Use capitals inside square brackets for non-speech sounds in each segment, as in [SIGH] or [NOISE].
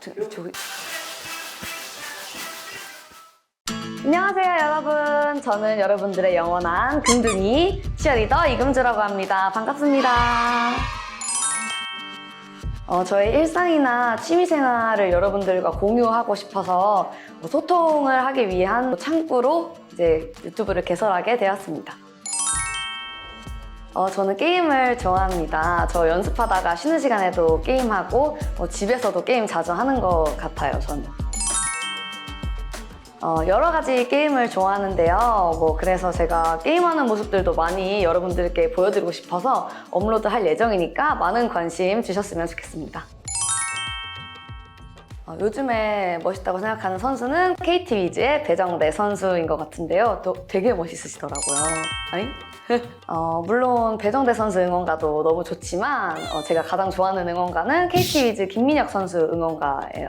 저, 저기. 안녕하세요 여러분. 저는 여러분들의 영원한 금둥이 치어리더 이금주라고 합니다. 반갑습니다. 어, 저의 일상이나 취미생활을 여러분들과 공유하고 싶어서 뭐 소통을 하기 위한 창구로 이제 유튜브를 개설하게 되었습니다 어, 저는 게임을 좋아합니다. 저 연습하다가 쉬는 시간에도 게임하고 뭐 집에서도 게임 자주 하는 것 같아요, 저는. 어, 여러 가지 게임을 좋아하는데요. 뭐 그래서 제가 게임하는 모습들도 많이 여러분들께 보여드리고 싶어서 업로드할 예정이니까 많은 관심 주셨으면 좋겠습니다. 어, 요즘에 멋있다고 생각하는 선수는 KT 위즈의 배정대 선수인 것 같은데요. 또 되게 멋있으시더라고요. 아니? [LAUGHS] 어, 물론 배정대 선수 응원가도 너무 좋지만 어, 제가 가장 좋아하는 응원가는 KT 위즈 김민혁 선수 응원가예요.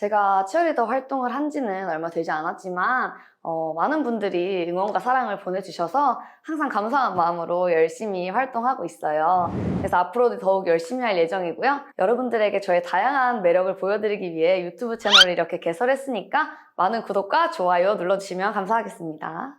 제가 치어리더 활동을 한 지는 얼마 되지 않았지만 어, 많은 분들이 응원과 사랑을 보내주셔서 항상 감사한 마음으로 열심히 활동하고 있어요. 그래서 앞으로도 더욱 열심히 할 예정이고요. 여러분들에게 저의 다양한 매력을 보여드리기 위해 유튜브 채널을 이렇게 개설했으니까 많은 구독과 좋아요 눌러주시면 감사하겠습니다.